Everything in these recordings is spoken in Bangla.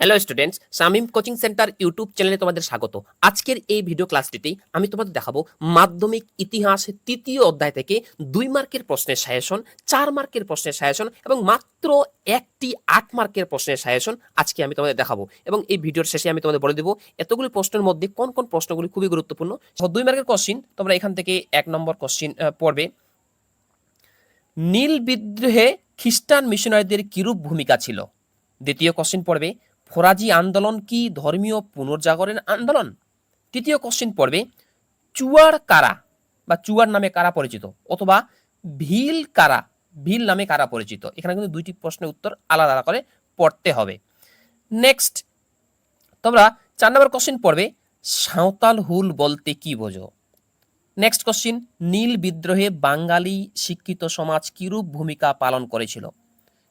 Hello students Shamim coaching centre YouTube চ্যানেলে তোমাদের স্বাগত। আজকের এই ভিডিও ক্লাসটিতে আমি তোমাদের দেখাবো মাধ্যমিক ইতিহাস তৃতীয় অধ্যায় থেকে দুই মার্কের প্রশ্নের সাজেশন চার মার্কের প্রশ্নের সাজেশন এবং মাত্র একটি আট মার্কের প্রশ্নের সাজেশন আজকে আমি তোমাদের দেখাবো। এবং এই ভিডিওর শেষে আমি তোমাদের বলে দেবো, এতগুলি প্রশ্নের মধ্যে কোন কোন প্রশ্নগুলি খুবই গুরুত্বপূর্ণ দুই মার্কের কোশ্চিন তোমরা এখান থেকে এক নম্বর কোশ্চিন পড়বে। নীল বিদ্রোহে খ্রিস্টান মিশনারিদের কিরূপ ভূমিকা ছিল? দ্বিতীয় কোশ্চিন পড়বে ফরাজি আন্দোলন কি ধর্মীয় পুনর্জাগরণ আন্দোলন? তৃতীয় কোশ্চিন পড়বে, চুয়ার কারা বা চুয়ার নামে কারা পরিচিত অথবা ভিল কারা, ভিল নামে কারা পরিচিত? এখানে কিন্তু দুইটি প্রশ্নের উত্তর আলাদা আলাদা করে পড়তে হবে। নেক্সট তোমরা চার নম্বর কোশ্চিন পড়বে, সাঁওতাল হুল বলতে কি বোঝো? নেক্সট কোশ্চিন নীল বিদ্রোহে বাঙালি শিক্ষিত সমাজ কিরূপ ভূমিকা পালন করেছিল?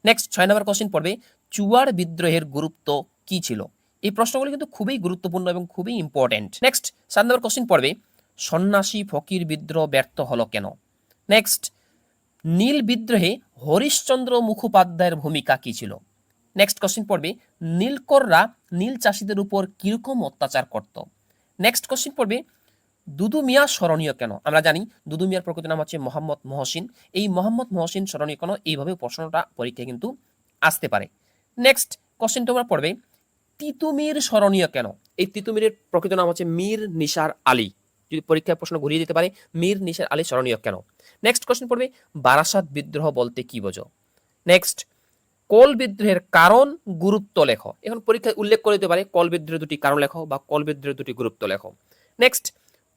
নেক্সট ছয় নম্বর কোশ্চিন পড়বে চুয়ার বিদ্রোহের গুরুত্ব কি ছিল? এই প্রশ্নগুলি কিন্তু খুবই গুরুত্বপূর্ণ এবং খুবই ইম্পর্টেন্ট নেক্সট সাত নম্বর কোশ্চিন পড়বে, সন্ন্যাসী ফকির বিদ্রোহ ব্যর্থ হলো কেন? নেক্সট নীল বিদ্রোহে হরিশ্চন্দ্র মুখোপাধ্যায়ের ভূমিকা কি ছিল? নেক্সট কোশ্চিন পড়বে, নীলকররা নীল চাষিদের উপর কীরকম অত্যাচার করত? নেক্সট কোশ্চিন পড়বে, দুদু মিয়া স্মরণীয় কেন? আমরা জানি দুদু মিয়ার প্রকৃত নাম হচ্ছে মোহাম্মদ মহসিন। এই মোহাম্মদ মহসিন স্মরণীয় কেন? এইভাবে প্রশ্নটা পরীক্ষায় কিন্তু আসতে পারে। নেক্সট কোশ্চেন তোমরা পড়বে, তিতুমির স্মরণীয় কেন? এই তিতুমিরের প্রকৃত নাম হচ্ছে মীর নিসার আলী। যদি পরীক্ষায় প্রশ্ন ঘুরিয়ে দিতে পারে, মীর নিসার আলী স্মরণীয় কেন? নেক্সট কোশ্চেন পড়বে, বারাসাত বিদ্রোহ বলতে কি বোঝো? নেক্সট কল বিদ্রোহের কারণ গুরুত্ব লেখো। এখন পরীক্ষায় উল্লেখ করে দিতে পারে, কল বিদ্রোহের দুটি কারণ লেখো বা কল বিদ্রোহের দুটি গুরুত্ব লেখো। নেক্সট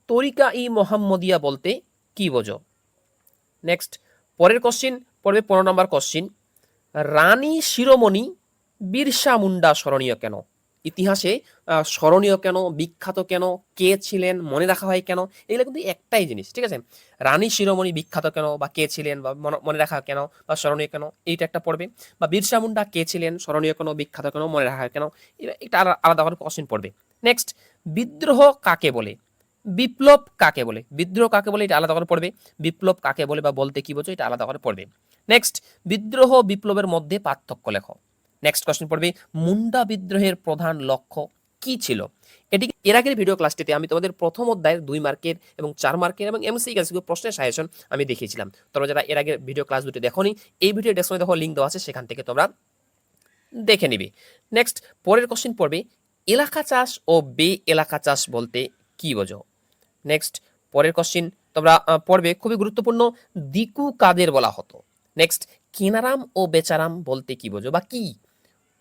তরিকা ই মোহাম্মদিয়া বলতে কি বোঝো? নেক্সট পরের কোশ্চিন পড়বে, পনেরো নম্বর কোশ্চিন রানী শিরোমণি বিরসা মুন্ডা স্মরণীয় কেন? ইতিহাসে স্মরণীয় কেন? বিখ্যাত কেন? কে ছিলেন? মনে রাখা হয় কেন? এগুলো কিন্তু একটাই জিনিস, ঠিক আছে? রানী শিরোমণি বিখ্যাত কেন? বা কে ছিলেন? বা মনে- রাখা কেন? বা স্মরণীয় কেন? এইটা একটা পড়বে। বা বিরসা মুন্ডা কে ছিলেন? স্মরণীয় কেন? বিখ্যাত কেন? মনে রাখা কেন? এটা- এটা আলা- আলাদা করে কোশ্চেন পড়বে। নেক্সট বিদ্রোহ কাকে বলে? বিপ্লব কাকে বলে? বিদ্রোহ কাকে বলে? এটা আলাদা করে পড়বে। বিপ্লব কাকে বলে বা বলতে কি বোঝো? এটা আলাদা করে পড়বে। নেক্সট বিদ্রোহ বিপ্লবের মধ্যে পার্থক্য লেখো। নেক্সট কোশ্চেন পড়বে, মুন্ডা বিদ্রোহের প্রধান লক্ষ্য কি ছিল? এটি এর আগের ভিডিও ক্লাসটিতে আমি তোমাদের প্রথম অধ্যায়ের দুই মার্কের এবং চার মার্কের এবং এমসি ক্যাসিও প্রশ্নের সাজেশন আমি দেখিয়েছিলাম। তোমরা যারা এর আগের ভিডিও ক্লাস দুটি দেখোনি, এই ভিডিও ডেসক্রিপশনে দেখো লিঙ্ক দেওয়া আছে, সেখান থেকে তোমরা দেখে নিবে। নেক্সট পরের কোশ্চেন পড়বে, এলাকা চাষ ও বে এলাকা চাষ বলতে কি বোঝো? নেক্সট পরের কোশ্চিন তোমরা পড়বে, খুবই গুরুত্বপূর্ণ, দিকু কাদের বলা হতো? নেক্সট কেনারাম ও বেচারাম বলতে কি বোঝো বা কি?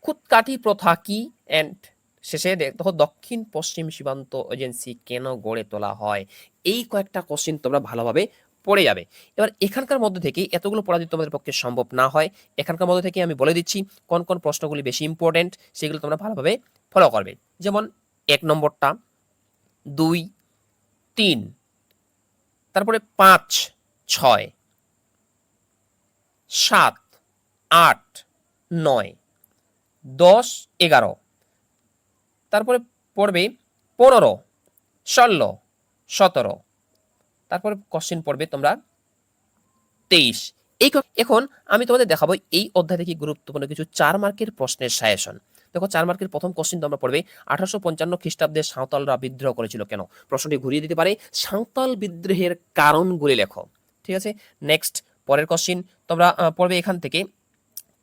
খুদকাঠি প্রথা কি? অ্যান্ড শেষে দেখো, দক্ষিণ পশ্চিম সীমান্ত এজেন্সি কেন গড়ে তোলা হয়? এই কয়েকটা কোশ্চিন তোমরা ভালোভাবে পড়ে যাবে। এবার এখানকার মধ্যে থেকে এতগুলো পড়া যদি তোমাদের পক্ষে সম্ভব না হয়। এখানকার মধ্যে থেকে আমি বলে দিচ্ছি, কোন কোন প্রশ্নগুলি বেশি ইম্পর্টেন্ট সেগুলো তোমরা ভালোভাবে ফলো করবে। যেমন, এক নম্বরটা, দুই, তিন, তারপরে পাঁচ, ছয়, সাত, আট, নয় দশ, এগারো। তারপরে পড়বে পনেরো, ষোলো, সতেরো। তারপরে কোশ্চেন পড়বে তোমরা তেইশ। এই এখন আমি তোমাদের দেখাবো এই অধ্যায় থেকে গুরুত্বপূর্ণ কিছু চার মার্কের প্রশ্নের সাজেশন দেখো, চার মার্কের প্রথম কোশ্চেন তোমরা পড়বে, আঠারোশো পঞ্চান্ন খ্রিস্টাব্দে সাঁওতালরা বিদ্রোহ করেছিল কেন? প্রশ্নটি ঘুরিয়ে দিতে পারে, সাঁওতাল বিদ্রোহের কারণগুলি লেখো, ঠিক আছে? নেক্সট পরের কোশ্চিন তোমরা পড়বে এখান থেকে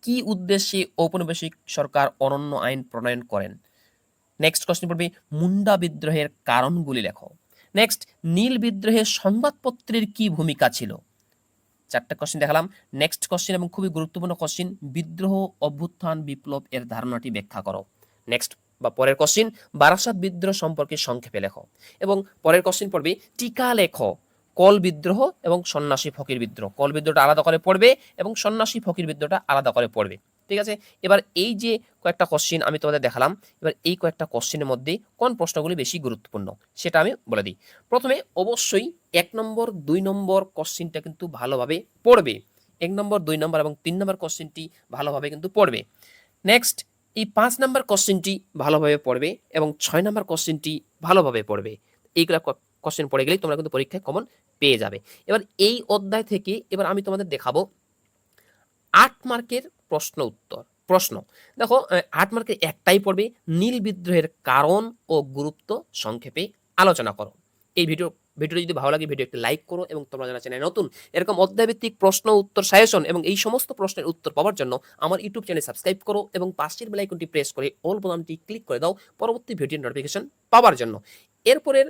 কি উদ্দেশ্যে ঔপনিবেশিক সরকার অনন্য আইন প্রণয়ন করেন? নেক্সট কোশ্চেন পড়বে, মুন্ডা বিদ্রোহের কারণগুলি লেখো। নেক্সট নীল বিদ্রোহের সংবাদপত্রের কি ভূমিকা ছিল? চারটা কোশ্চেন দেখালাম। নেক্সট কোশ্চেন এবং খুবই গুরুত্বপূর্ণ কোশ্চেন বিদ্রোহ অভ্যুত্থান বিপ্লব এর ধারণাটি ব্যাখ্যা করো। নেক্সট বা পরের কোশ্চেন বারাসাত বিদ্রোহ সম্পর্কে সংক্ষেপে লেখো। এবং পরের কোশ্চেন পড়বে, টিকা লেখো। কল বিদ্রোহ এবং সন্ন্যাসী ফকির বিদ্রোহ। কল বিদ্রোহটা আলাদা করে পড়বে এবং সন্ন্যাসী ফকির বিদ্রোহটা আলাদা করে পড়বে। ঠিক আছে? এবার এই যে কয়েকটা কোশ্চিন আমি তোমাদের দেখালাম, এবার এই কয়েকটা কোশ্চিনের মধ্যে কোন প্রশ্নগুলি বেশি গুরুত্বপূর্ণ, সেটা আমি বলে দিই। প্রথমে অবশ্যই এক নম্বর, দুই নম্বর কোশ্চিনটা কিন্তু ভালোভাবে পড়বে। এক নম্বর, দুই নম্বর এবং তিন নম্বর কোশ্চিনটি ভালোভাবে কিন্তু পড়বে। নেক্সট এই পাঁচ নম্বর কোশ্চিনটি ভালোভাবে পড়বে এবং ছয় নম্বর কোশ্চিনটি ভালোভাবে পড়বে। এইগুলা কোশ্চেন পড়ে গেলেই তোমরা কিন্তু পরীক্ষায় কমন পেয়ে যাবে। এবার এই অধ্যায় থেকে এবার আমি তোমাদের দেখাবো আট মার্কের প্রশ্ন উত্তর। প্রশ্ন, দেখো আট মার্কের একটাই পড়বে, নীল বিদ্রোহের কারণ ও গুরুত্ব সংক্ষেপে আলোচনা করো। এই ভিডিও, ভিডিওটি যদি ভালো লাগে ভিডিও একটি লাইক করো এবং তোমরা যারা চ্যানেল নতুন, এরকম অধ্যায়ভিত্তিক প্রশ্ন, উত্তর সাজেশন এবং এই সমস্ত প্রশ্নের উত্তর পাওয়ার জন্য আমার ইউটিউব চ্যানেল সাবস্ক্রাইব করো এবং পাশের বেলাইকনটি প্রেস করে অল বোতামটি ক্লিক করে দাও, পরবর্তী ভিডিওর নোটিফিকেশন পাওয়ার জন্য। এরপরের